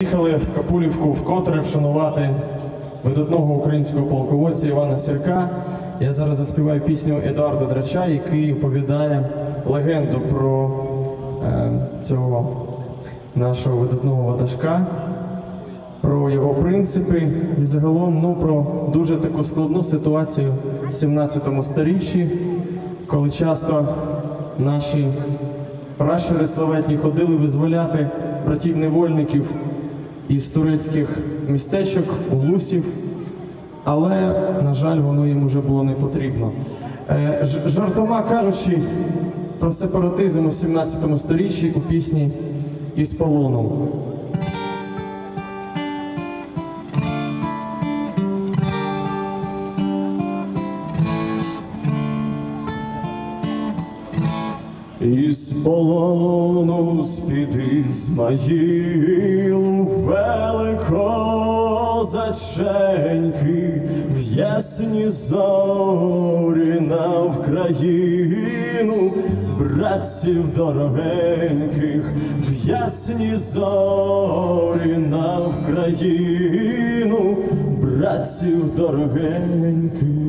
Приїхали в Капулівку вкотре вшанувати видатного українського полководця Івана Сірка. Я зараз заспіваю пісню Едуарда Драча, який оповідає легенду про е, цього нашого видатного ватажка, про його принципи і загалом ну, про дуже таку складну ситуацію в 17 сторіччі, коли часто наші пращури славетні ходили визволяти братів невольників із турецьких містечок, улусів, але, на жаль, воно їм уже було не потрібно. Е, Жартома кажучи про сепаратизм у 17 сторіччі у пісні із полону. Із полону з-під великозаченьки в ясні зорі на Вкраїну, братців дорогеньких, в ясні зорі на Вкраїну, братців дорогеньких.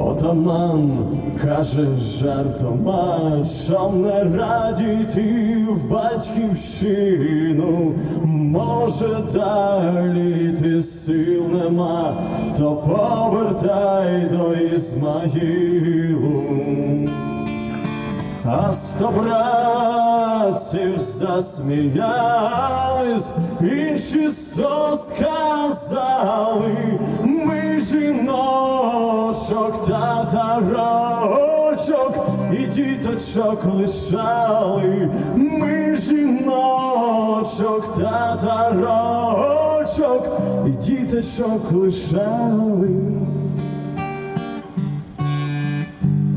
Отаман каже жартома, що не радіти в батьківщину, може далі ти сил нема, то повертай до Ізмаїлу. А сто братців засміялись, інші сто сказали, тарочок і діточок лишали, ми жіночок та тарочок і діточок лишали.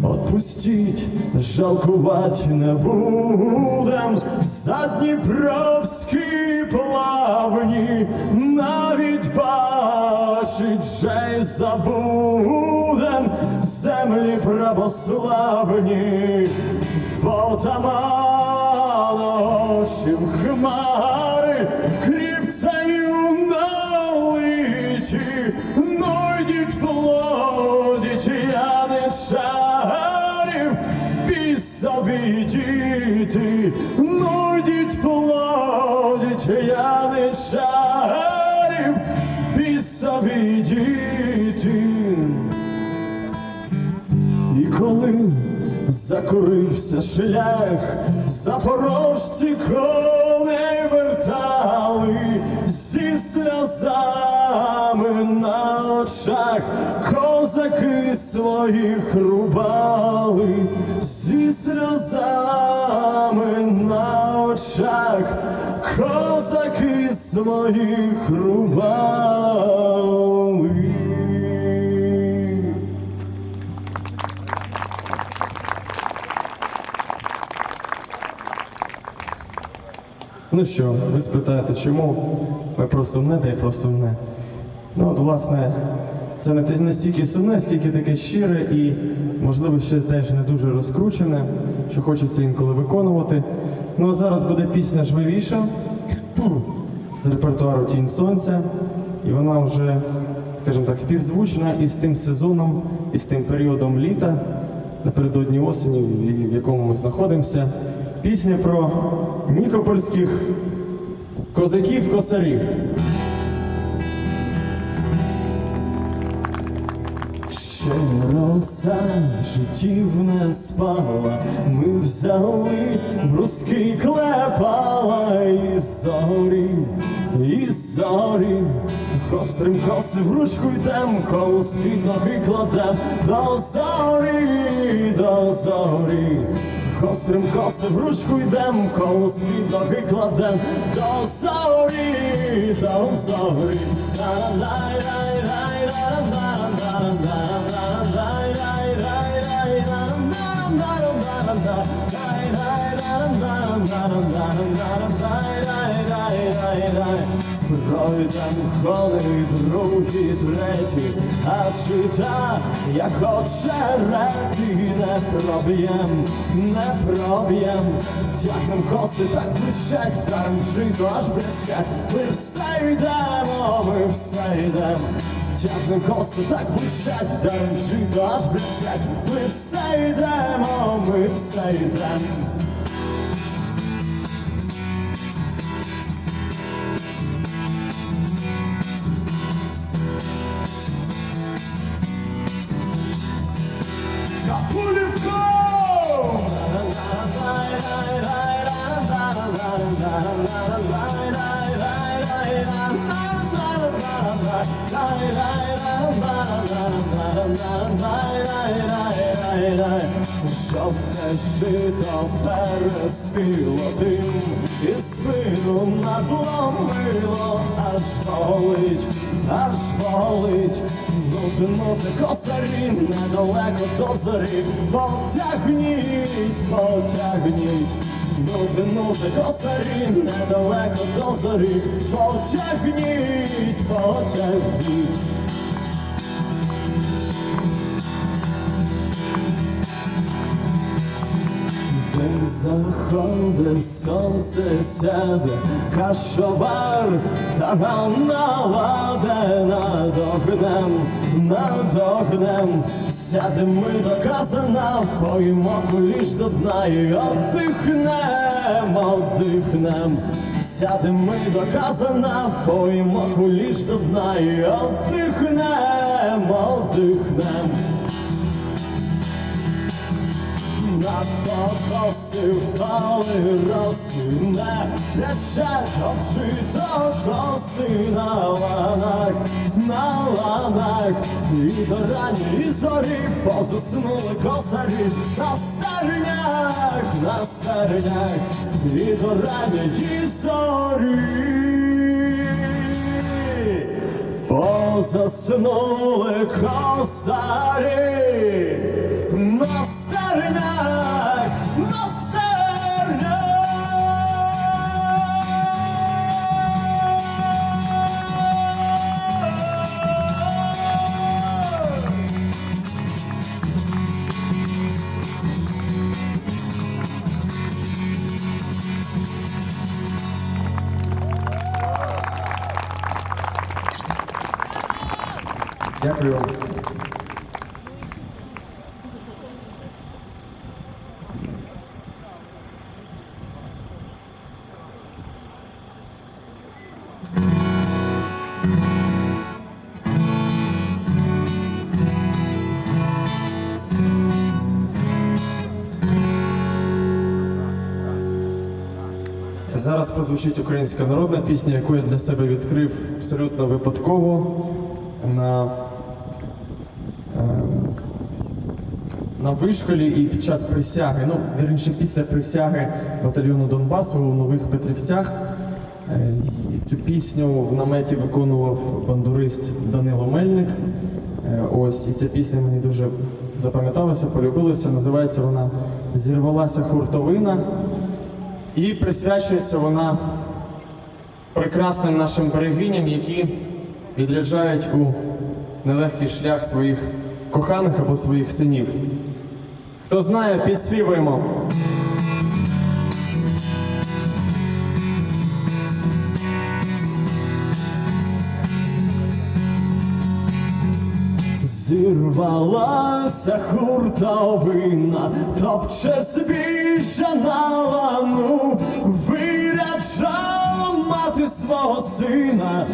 Отпустіть, жалкувати не будем за Дніпровські плавні, навіть бачить вже й землі православні, Отамана очим хмари, кріпцею налиті, нойдіть плодіть яничарів, бісові діти, закурився шлях, запорожці коней вертали зі сльозами на очах, козаки своїх рубали, зі сльозами на очах, козаки своїх рубали. Ну що, ви спитаєте, чому ми про сумне, та й про сумне. Ну, от, власне, це не не сумне, скільки таке щире і, можливо, ще теж не дуже розкручене, що хочеться інколи виконувати. Ну а зараз буде пісня жвавіша з репертуару Тінь Сонця. І вона вже, скажімо так, співзвучна із тим сезоном, із тим періодом літа, напередодні осені, в якому ми знаходимося. Пісня про нікопольських козаків-косарів. Ще роса з життів не спала, ми взяли бруски клепала і зорі, і зорі, гострим коси в ручку йдем, коло з-під ноги кладем до зорі, до зорі. Гострим коси в ручку йдем, коло з-під ноги кладем зорі, до зорі. лай-лай, пройдем холи, другі, треті, та, як очерети, не проб'єм, не проб'єм, тягнем коси, так блищать, вдарим жито, аж блищать, ми все йдемо, ми все йдемо. Тягнем коси, так блищать, вдарим жито, аж блищать, ми все йдемо, ми все йдемо. Жовте жито переспіло тим, і спину надломило, аж болить, аж болить. Нути, нути, косарі, недалеко до зорі, потягніть, потягніть. Нути, нути, косарі, недалеко до зорі, потягніть, потягніть. Заходить, сонце сяде, кашовар, таран наладе над огнем, над огнем. Сядем ми до казана, поїмо куліш до дна і одихнем, одихнем. Сядем ми до казана, поїмо куліш до дна і одихнем, одихнем. На покоси впали роси, не речать обжито коси на ланах, на ланах, і до ранньої зорі позаснули косарі на стернях, на стернях, і до ранньої зорі. Позаснули косарі Дякую. Зараз прозвучить українська народна пісня, яку я для себе відкрив абсолютно випадково на, на вишколі і під час присяги. Ну, вірніше, після присяги батальйону Донбасу у Нових Петрівцях. Е, Цю пісню в наметі виконував бандурист Данило Мельник. Е, Ось, і ця пісня мені дуже запам'яталася, полюбилася. Називається вона Зірвалася хуртовина. І присвячується вона прекрасним нашим берегиням, які відряджають у нелегкий шлях своїх коханих або своїх синів. Хто знає, підспівуємо. Зірвалася хуртовина, топче збіжжя на лану, виряджала мати свого сина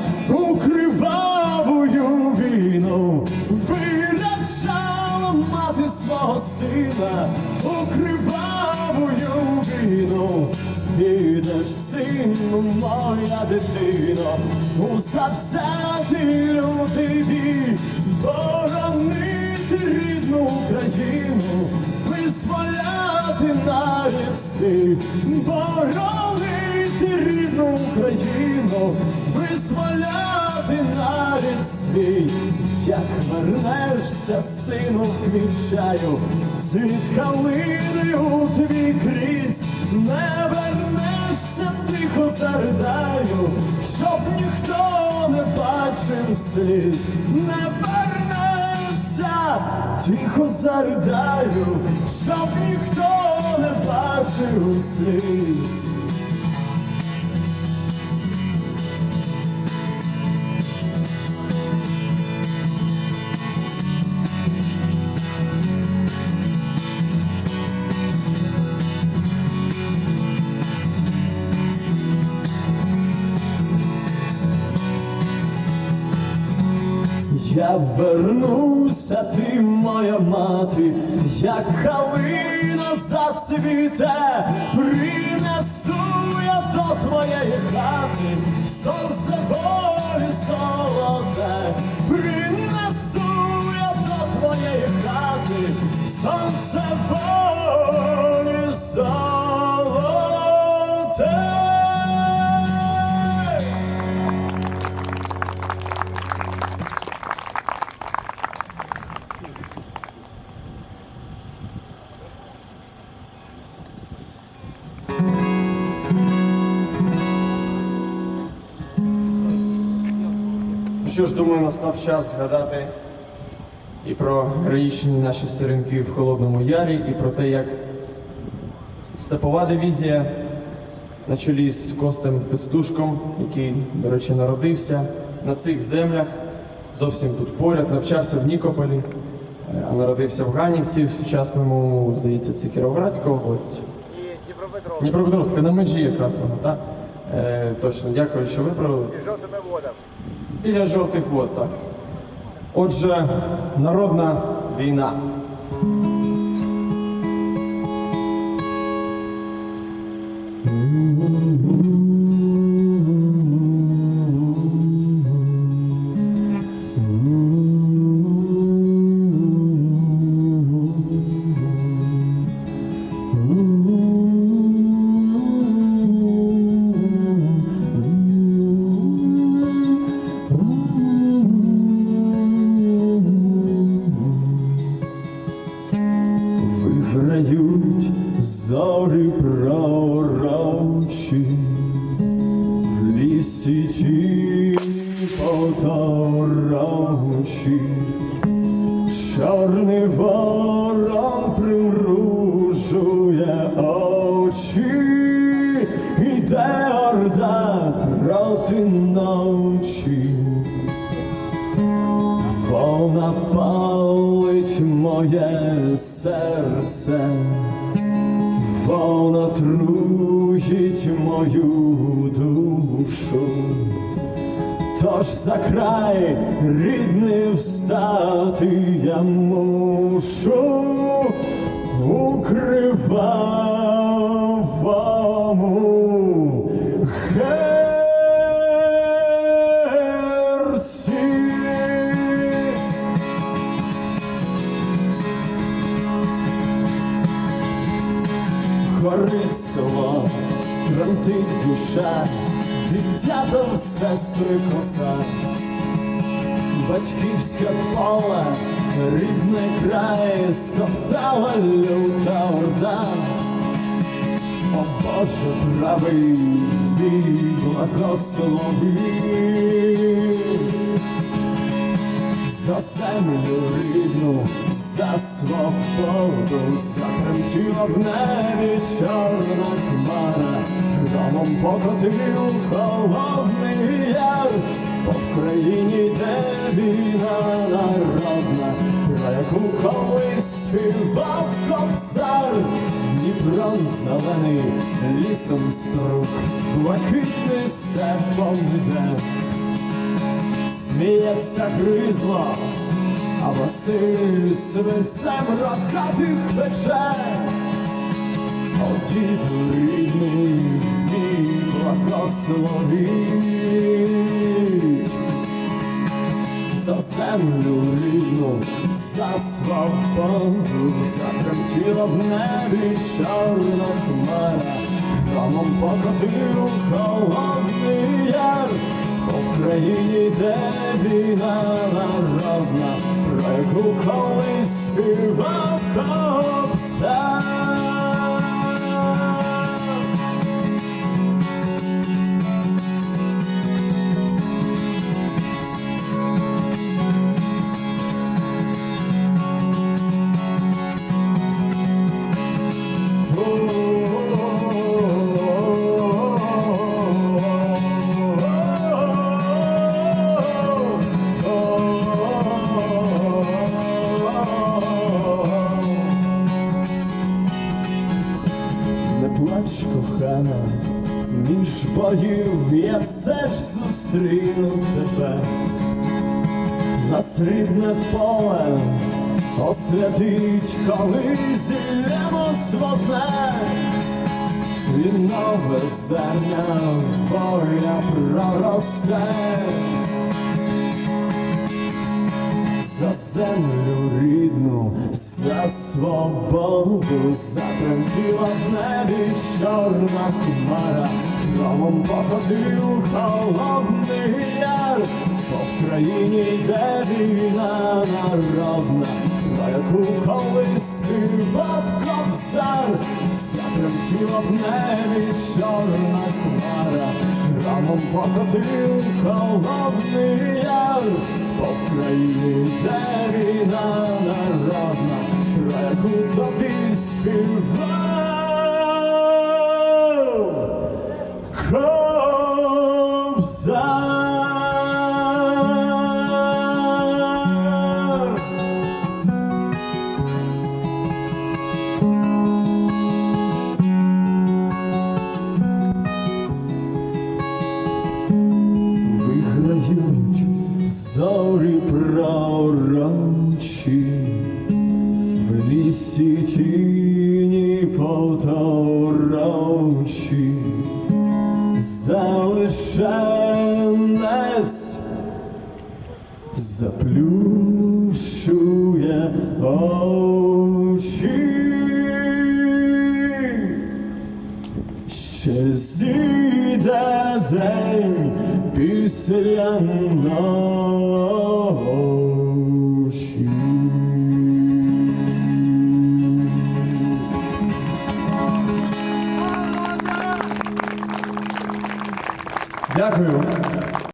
у кривавую війну. Ідеш, сину, моя дитино, у завзятий лютий бій, боронити рідну Україну, визволяти нарід свій, боронити рідну Україну, визволяти нарід свій, як вернешся, сину, включаю, цвіт калини у твій крізь, не вернешся, тихо заридаю, щоб ніхто не бачив сліз, не вернешся, тихо заридаю, щоб ніхто не бачив сліз. Я вернуся, ти моя мати, як калина зацвіте, принесу я до твоєї хати, сонце Що ж, думаю, настав час згадати і про героїчні наші сторінки в Холодному Ярі, і про те, як степова дивізія на чолі з Костем Пестушком, який, до речі, народився на цих землях, зовсім тут поряд, навчався в Нікополі, е, а народився в Ганівці, в сучасному, здається, це Кіровоградська область. І Дніпропетровськ Дніпропетровська на межі якраз вона, так? Е, точно, дякую, що виправили. і жовтими водами. Біля жовтих вод. Отже, народна війна. Моє серце, вона труїть мою душу, тож за край рідний встати я мушу правий, благослови за землю рідну, за свободу, затремтіла в небі чорна хмара, громом покотив холодний яр, по Вкраїні де війна народна, про яку колись співав кобзар, Зелений, лісом струк, блакитний степом йде. Сміється гризло, а Василь свинцем рокатих пече. О, діду рідний, вмій благословіть. За землю рідну, за свободу, затремтіла в небі чорна хмара, Домом покотив холодний яр. По країні де війна народна, про яку колись співав кобзар. Між боїв я все ж зустріну тебе. Нас рідне поле освятить, коли зіллємось в одне. І нове зерня воля проросте. За землю рідну, за свободу затремтіла в небі чорна хмара, Громом походив холодний яр, по країні йде війна народна, про яку колись співав кобзар, затремтіла в небі чорна хмара, Громом покотив холодний яр, по країні йде війна народна, яку тобі співав залишенець заплющує очі. Ще зійде день після ночі.